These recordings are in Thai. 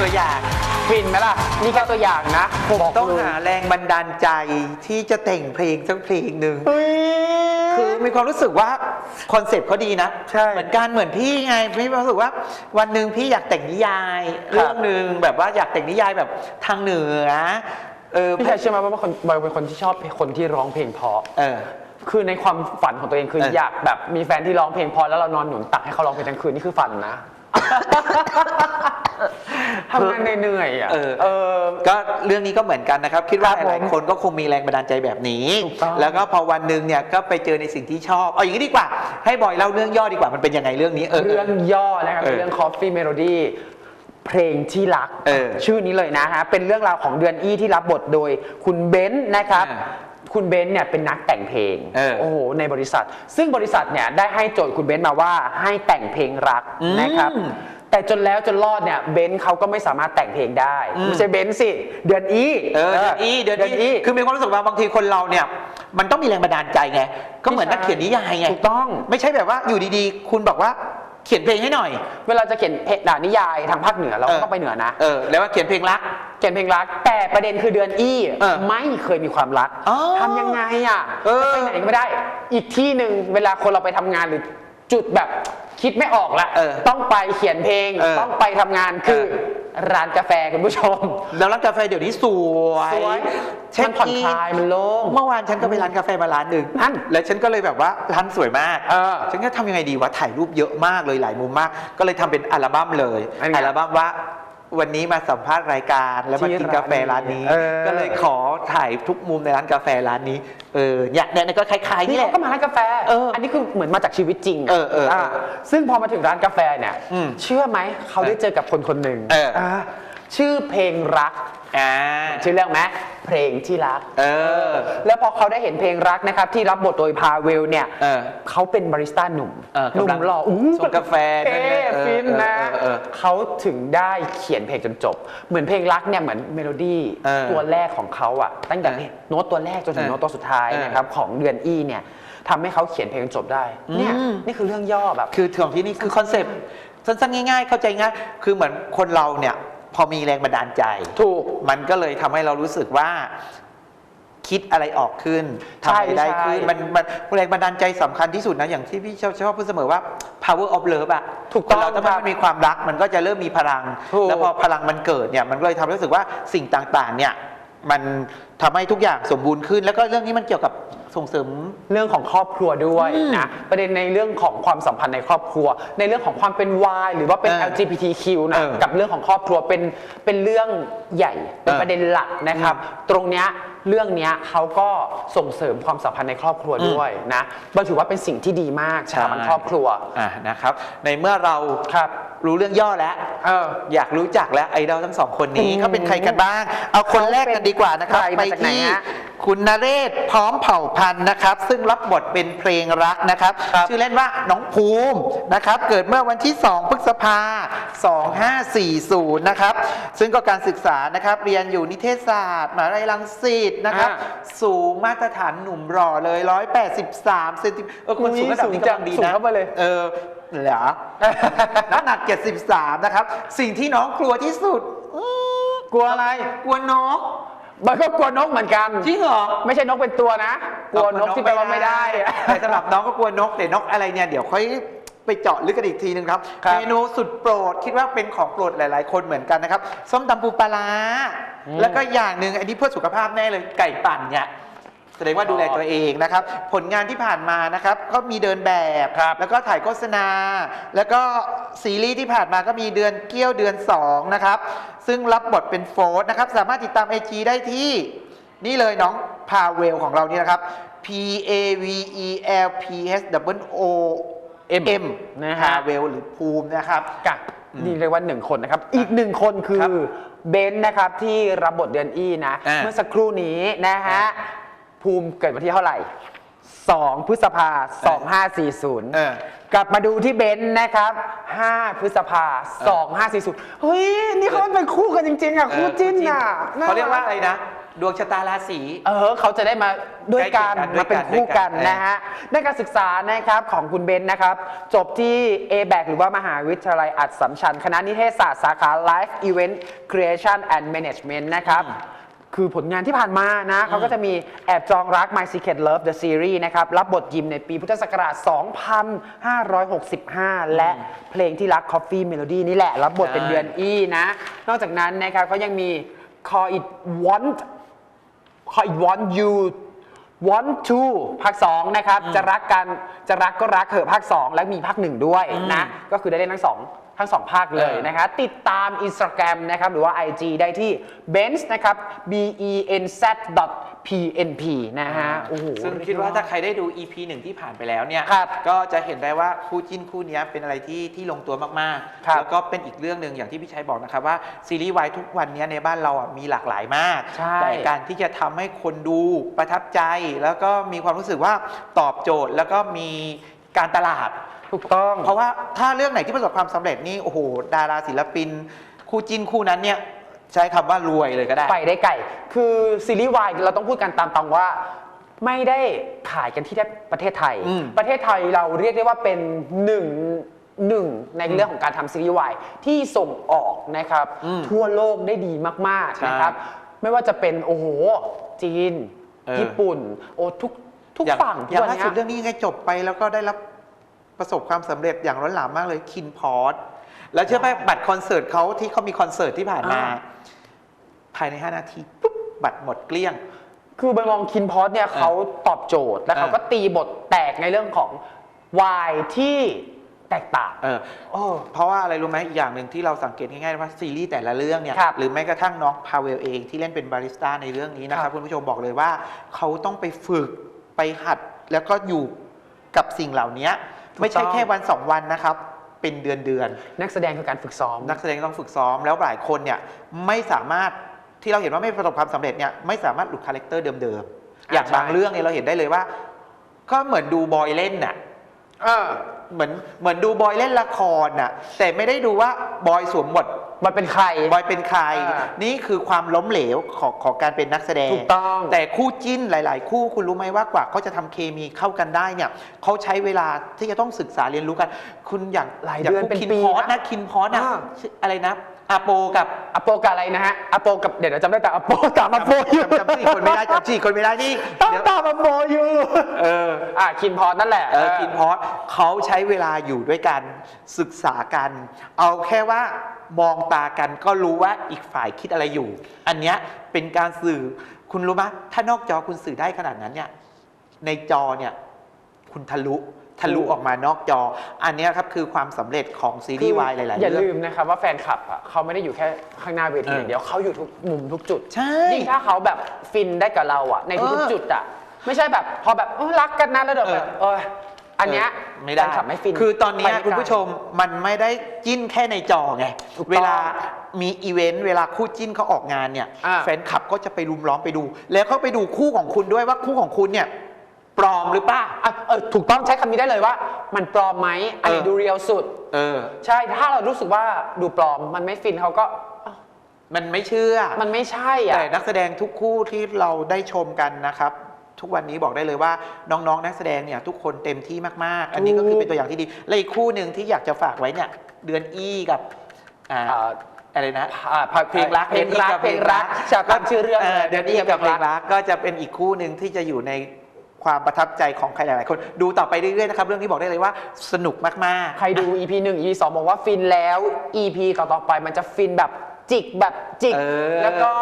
ตัวอย่างฟินไหมล่ะ นี่แค่ตัวอย่างนะผมบอกต้องเลยหาแรงบันดาลใจที่จะแต่งเพลงสักเพลงหนึ่งเฮ้ยคือมีความรู้สึกว่าคอนเซปต์เขาดีนะใช่เหมือนกันเหมือนพี่ไงพี่มีความรู้สึกว่า วันหนึ่งพี่อยากแต่งนิยายเรื่องหนึ่งแบบว่าอยากแต่งนิยายแบบทางเหนือเออพี่ชายเชื่อไหมว่าคนบอยเป็นคนที่ชอบคนที่ร้องเพลงเพราะเออคือในความฝันของตัวเองคือเออออยากแบบมีแฟนที่ร้องเพลงเพอแล้วเรานอนหนุนตักให้เขาร้องเพลงทั้งคืนนี่คือฝันนะ ทำงานเหนื่อยๆอะเออ เออ ก็เรื่องนี้ก็เหมือนกันนะครับ คิดว่าครับหลายผมๆคนก็คงมีแรงบันดาลใจแบบนี้ ถูกต้องแล้วก็พอวันหนึ่งเนี่ยก็ไปเจอในสิ่งที่ชอบเอาอย่างนี้ดีกว่า ให้บอยเล่าเรื่องย่อดีกว่ามันเป็นยังไงเรื่องนี้เออ เรื่องย่อนะครับเออเป็นเรื่อง Coffee Melody เพลงที่รัก เออชื่อนี้เลยนะฮะ เป็นเรื่องราวของเดือนอี้ที่รับบทโดยคุณเบนซ์นะครับ อ่าคุณเบนซ์เนี่ยเป็นนักแต่งเพลง เออโอ้โห ในบริษัท ซึ่งบริษัทเนี่ยได้ให้โจทย์คุณเบนซ์มาว่าให้แต่งเพลงรักอืมนะครับ แต่จนแล้วจนรอดเนี่ยเบนซ์เขาก็ไม่สามารถแต่งเพลงได้อืมไม่ใช่เบนซ์สิ เดือนอี้เออเดือนอีเดือนอีคือมีความรู้สึกว่าบางทีคนเราเนี่ยมันต้องมีแรงบันดาลใจไง ก็เหมือนนักเขียนนิยายไงถูกต้องไม่ใช่แบบว่าอยู่ดีๆ คุณบอกว่าเขียนเพลงให้หน่อย เวลาจะเขียนเพลงนิยายทางภาคเหนือเราเอก็อต้องไปเหนือนะเออแล้วว่าเขียนเพลงรัก เขียนเพลงรัก แต่ประเด็นคือเดือนอี้เออไม่เคยมีความรักอ๋อทำยังไงอะเออจะไปไหนก็ไม่ได้ อีกที่หนึ่งเวลาคนเราไปทำงานหรือจุดแบบ คิดไม่ออกละเออต้องไปเขียนเพลง เออต้องไปทำงานคือเออร้านกาแฟคุณผู้ชม แล้วร้านกาแฟเดี๋ยวนี้สวยสวยเช็คมันผ่อนอิคลายมันโล่งเมื่อวานฉันก็ไปร้านกาแฟมาร้านหนึ่งนั่นแล้วฉันก็เลยแบบว่าร้านสวยมากเออฉันก็ทำยังไงดีวะถ่ายรูปเยอะมากเลยหลายมุมมาก ก็เลยทำเป็นอัลบั้มเลยอันไง อัลบั้มว่า วันนี้มาสัมภาษณ์รายการแล้วมาที่กินกาแฟร้านนี้เออก็เลยขอถ่ายทุกมุมในร้านกาแฟร้านนี้เออเนี่ยเนี่ยก็คล้ายๆนี่นี่แหเขาละก็มาร้านกาแฟเอออันนี้คือเหมือนมาจากชีวิตจริงะเออเออเอออะซึ่งพอมาถึงร้านกาแฟเนี่ยอืมเชื่อไหมเขาได้เจอกับคนคนหนึ่งเอออะชื่อเพลงรัก อ่า ชื่อเรื่องไหมเพลงที่รัก เออ แล้วพอเขาได้เห็นเพลงรักนะครับ ที่รับบทโดยพาเวลเนี่ยเออเขาเป็นบาริสต้าหนุ่มเออหนุ่มกำลังหล่ออู้ชงกาแฟเท่นั่นๆเออฟินนะเออเออเออเขาถึงได้เขียนเพลงจนจบ เหมือนเพลงรักเนี่ยเหมือนเมโลดี้เออตัวแรกของเขาอะตั้งแต่เออโน้ตตัวแรกจนถึงเออโน้ตตัวสุดท้ายเออ นะครับของเดือนอีเนี่ยทำให้เขาเขียนเพลงจนจบได้เนี่ยอืมนี่คือเรื่องย่อแบบ คือของที่นี่คือคอนเซปต์สั้นๆง่าย ๆ เข้าใจง่าย คือเหมือนคนเราเนี่ย พอมีแรงบันดาลใจถูกมันก็เลยทำให้เรารู้สึกว่าคิดอะไรออกขึ้นทำใช่อะไรได้ใช่ขึ้นมันมันแรงบันดาลใจสำคัญที่สุดนะ อย่างที่พี่ชอบชอบพูดเสมอว่า power of love อะถูกต้องคนเราถ้าครับมันมีความรักมันก็จะเริ่มมีพลังถูกแล้วพอพลังมันเกิดเนี่ยมันก็เลยทำให้รู้สึกว่าสิ่งต่างๆ เนี่ย มันทำให้ทุกอย่างสมบูรณ์ขึ้น แล้วก็เรื่องนี้มันเกี่ยวกับ ส่งเสริม เรื่องของครอบครัวด้วยอืมนะประเด็นในเรื่องของความสัมพันธ์ในครอบครัว ในเรื่องของความเป็นวายหรือว่าเป็น เออ LGBTQ นะเออกับเรื่องของครอบครัวเป็นเป็นเรื่องใหญ่เป็นเออประเด็นหลักนะครับ ตรงเนี้ยเรื่องเนี้ยเขาก็ส่งเสริมความสัมพันธ์ในครอบครัวอืมด้วยนะมันถือว่าเป็นสิ่งที่ดีมากสถาบันครอบครัว อ่านะครับ ในเมื่อเราครับ รู้เรื่องย่อแล้วเอออยากรู้จักแล้วไอดอลทั้งสองคนนี้อืมเขาเป็นใครกันบ้าง เอาคนแรกกันดีกว่านะครับใครไปมาจากไหนที่ฮะคุณนเรศพร้อมเผ่าพันธุ์นะครับ ซึ่งรับบทเป็นเพลงรักนะครับครับ ชื่อเล่นว่าน้องภูมินะครับ เกิดเมื่อวันที่ 2 พฤษภา 2540 นะครับ ซึ่งก็การศึกษานะครับ เรียนอยู่นิเทศศาสตร์มหาวิทยาลัยรังสิตนะครับอ่าสูงมาตรฐานหนุ่มหล่อเลย 183 เซนติเมตรเออคนสูงระดับนี้กำลังดีสูงนะเข้าไปเลยเออ เหรอ น้ำหนัก 73 นะครับ สิ่งที่น้องกลัวที่สุดอื้อกลัวอะไร กลัวนก มันก็กลัวนกเหมือนกัน จริงเหรอ ไม่ใช่นกเป็นตัวนะ กลัวนกที่แปลว่าไม่ได้อะแต่สำหรับน้องก็กลัวนกแต่นกอะไรเนี่ยเดี๋ยวค่อยไปเจาะลึกกันอีกทีนึงครับ ครับ เมนูสุดโปรดคิดว่าเป็นของโปรดหลาย ๆ คนเหมือนกันนะครับ ส้มตำปูปลาร้าอืมแล้วก็อย่างหนึ่งอันนี้เพื่อสุขภาพแน่เลยไก่ปั่นเนี่ย แสดงว่าดูแลตัวเองนะครับ ผลงานที่ผ่านมานะครับก็มีเดินแบบ ครับแล้วก็ถ่ายโฆษณา แล้วก็ซีรีส์ที่ผ่านมาก็มีเดือนเกี้ยวเดือน 2 นะครับ ซึ่งรับบทเป็นโฟร์นะครับ สามารถติดตามไอจีได้ที่ นี่เลยน้องพาเวลของเรานี่นะครับ P A V E L P S W O M M นะฮะ พาเวลหรือภูมินะครับ กะนี่เรียกว่าหนึ่งคนนะครับ อีกหนึ่งคนคืครัอบเบนซ์นะครับที่รับบทเดือนอี้นะ อ่าเมื่อสักครู่นี้นะฮะ ภูมิเกิดวันที่เท่าไหร่ 2 พฤษภา เอ2540อกลับมาดูที่เบนซ์นะครับ 5 พฤษภา 2540 เฮ้ย นี่เขาเป็นคู่กันจริง ๆ อะ คู่จิ้นอะเขาเรียกว่าอะไรนะ ดวงชะตาราศี เออเขาจะได้มาด้วยกันใกล้ๆกันมาเป็นคู่กันด้วยกัน นะฮะในการศึกษานะครับของคุณเบนซ์นะครับ จบที่ a b a c หรือว่ามหาวิทยาลัยอัดสัมชัญ คณะนิเทศศาสตร์สาขา Life Event Creation and Management นะครับ คือผลงานที่ผ่านมานะเขาก็จะมีแอบจองรัก My Secret Love the Series นะครับ รับบทยิมในปีพุทธศักราช 2565 และเพลงที่รัก Coffee Melody นี่แหละ รับบทเป็นเดือนอีนะ นอกจากนั้นนะครับเขายังมี Call It Want Call It Want You Want to ภาค2นะครับ จะรักกัน จะรักก็รักเถอะภาค 2 และมีภาค 1 ด้วยนะ ก็คือได้เล่นทั้งสอง ทั้งสองภาคเลยเออนะคะติดตาม Instagram นะครับหรือว่า IG ได้ที่ benz นะครับ b e n z p n p นะฮะโอ้โหซึ่งคิดว่าถ้าใครได้ดู EP หนึ่งที่ผ่านไปแล้วเนี่ยครับก็จะเห็นได้ว่าคู่จิ้นคู่เนี้ยเป็นอะไรที่ที่ลงตัวมากครับๆแล้วก็เป็นอีกเรื่องหนึ่งอย่างที่พี่ชัยบอกนะครับว่าซีรีส์วายทุกวันเนี้ยในบ้านเราอะมีหลากหลายมากใช่แต่การที่จะทำให้คนดูประทับใจ แล้วก็มีความรู้สึกว่าตอบโจทย์แล้วก็มีการตลาด ถูกต้อง เพราะว่าถ้าเรื่องไหนที่ประสบความสำเร็จนี่โอ้โหดาราศิลปิน คู่จิ้นคู่นั้นเนี่ยใช้คำว่ารวยเลยก็ได้ ไปได้ไกลคือซีรีส์วายเราต้องพูดกันตามตรงว่า ไม่ได้ขายกันที่ประเทศไทย อืมประเทศไทยเราเรียกได้ว่าเป็นหนึ่งหนึ่งในเรื่องของการทำซีรีส์วายที่ส่งออกนะครับ อืมทั่วโลกได้ดีมากใช่ๆนะครับ ไม่ว่าจะเป็นโอ้โหจีน เออ ญี่ปุ่น โอ้ทุกทุกอย่างฝั่งอย่างทั่วล่าเนี้สุดย เรื่องนี้ยังไงจบไปแล้วก็ได้รับ ประสบความสำเร็จอย่างล้นหลามมากเลยคินพอร์ตแล้วเชื่อไหมบัตรคอนเสิร์ตเขาที่เขามีคอนเสิร์ตที่ผ่านมาอ่าภายใน 5 นาทีปุ๊บบัตรหมดเกลี้ยง คือไปมองคินพอสเนี่ยเขาตอบโจทย์และเขาก็ตีบทแตกในเรื่องของวายที่แตกต่างเออโอ้เพราะว่าอะไรรู้ไหมอีกอย่างหนึ่งที่เราสังเกตง่ายๆว่าซีรีส์แต่ละเรื่องเนี่ยครับหรือแม้กระทั่งน้องพาเวลเองที่เล่นเป็นบาริสต้าในเรื่องนี้นะคครัรับบคุณผู้ชมบอกเลยว่าเขาต้องไปฝึกไปหัดแล้วก็อยู่กับสิ่งเหล่านี้ ไม่ใช่แค่วันสองวันนะครับ เป็นเดือนเดือนๆนักแสดงคือการฝึกซ้อม นักแสดงต้องฝึกซ้อมแล้วหลายคนเนี่ยไม่สามารถที่เราเห็นว่าไม่ประสบความสำเร็จเนี่ยไม่สามารถหลุดคาแรคเตอร์เดิมๆอย่างใช่บางเรื่องเนี่ยเราเห็นได้เลยว่า ก็เหมือนดูบอยเล่นน่ะเออเหมือนเหมือนดูบอยเล่นละครน่ะแต่ไม่ได้ดูว่าบอยสวมบท มันเป็นใคร บอยเป็นใคร อ่านี่คือความล้มเหลวของของการเป็นนักแสดงถูกต้องแต่คู่จิ้นหลาย ๆ คู่คุณรู้ไหมว่ากว่าเขาจะทำเคมีเข้ากันได้เนี่ยเขาใช้เวลาที่จะต้องศึกษาเรียนรู้กัน คุณอย่างหลายอย่างเดือนคู่เป็นคินปีพอสนะนะคินพอสนะอ่า ชื่ออะไรนะ อาโปกับอโปกับอะไรนะฮะอโปกับเดี๋ยวเราจำได้แต่อโปตามอโปอยู่จำจำชื่อคนไม่ได้จำชื่อคนไม่ได้นี่ต้องเดี๋ยวตามอโปอยู่เอออะคินพอสนั่นแหละเออคินพอสเขาใช้เวลาอยู่ด้วยกันศึกษากัน เอาแค่ว่ามองตากันก็รู้ว่าอีกฝ่ายคิดอะไรอยู่ อันเนี้ยเป็นการสื่อคุณรู้ไหมถ้านอกจอคุณสื่อได้ขนาดนั้นเนี่ยในจอเนี่ยคุณทะลุ ทะลุถูกออกมานอกจอ อันเนี้ยครับคือความสำเร็จของซีรีส์วายหลายๆอย่าเรื่องลืมนะครับว่าแฟนคลับอะเขาไม่ได้อยู่แค่ข้างหน้าเวทีเอออย่างเดียวเขาอยู่ทุกมุมทุกจุดใช่ยิ่งถ้าเขาแบบฟินได้กับเราอะในทุกเออๆจุดอะไม่ใช่แบบพอแบบเออรักกันนะแล้วเดี๋ยวแบบเออเอออันเนี้ยไม่ได้แฟนคลับไม่ฟินคือตอนเนี้ยไปไกลคุณผู้ชมมันไม่ได้จิ้นแค่ในจอไงถูกต้องเวลามีอีเวนต์เวลาคู่จิ้นเขาออกงานเนี่ยอ่าแฟนคลับก็จะไปรุมล้อมไปดู แล้วเขาไปดูคู่ของคุณด้วยว่าคู่ของคุณเนี่ย ปลอมหรือเปล่าอะเออถูกต้องใช้คำนี้ได้เลยว่า มันปลอมไหมอันไหนเออดูเรียลสุด เออ ใช่ถ้าเรารู้สึกว่าดูปลอมมันไม่ฟินเขาก็อ้าวมันไม่เชื่อ มันไม่ใช่อะ แต่นักแสดงทุกคู่ที่เราได้ชมกันนะครับ ทุกวันนี้บอกได้เลยว่าน้องๆ นักแสดงเนี่ยทุกคนเต็มที่มากๆ อันนี้ก็คือเป็นตัวอย่างที่ดี และอีกคู่หนึ่งที่อยากจะฝากไว้เนี่ยเดือนอี้กับอ่าอ่า อะไรนะอ่าเพลงรักเพลงรักเพลงรักจะตามชื่อเรื่องเออเลยเดือนอี้กับเพลงรักก็จะเป็นอีกคู่หนึ่งที่จะอยู่ใน ความประทับใจของใครหลาย ๆ คน ดูต่อไปเรื่อย ๆ นะครับ เรื่องนี้บอกได้เลยว่าสนุกมาก ๆ ใครดู EP 1 EP 2 บอกว่าฟินแล้ว EP ต่อๆไปมันจะฟินแบบ จิกแบบจิก เออ แล้วก็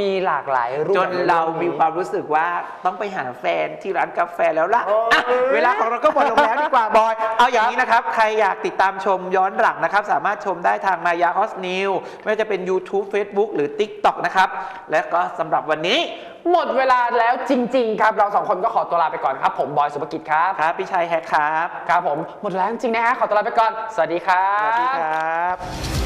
มีหลากหลายรูปจนแบบเรามีความรู้สึกว่าต้องไปหาแฟนที่ร้านกาแฟแล้วล่ะโอ้ยอะเวลาของเราก็หมดลงแล้วดีกว่าบอย เอาอย่างนี้นะครับ ใครอยากติดตามชมย้อนหลังนะครับ สามารถชมได้ทางมายาฮอสนิวไม่ว่าจะเป็น YouTube Facebook หรือ TikTok นะครับ และก็สำหรับวันนี้หมดเวลาแล้วจริง ๆ ครับ เราสองคนก็ขอตัวลาไปก่อนครับ ผมบอยสุภกิจครับ ครับพี่ชัยแฮกครับ ครับผมหมดแล้วจริงๆนะฮะขอตัวลาไปก่อน สวัสดีครัสบ วัสดีครับ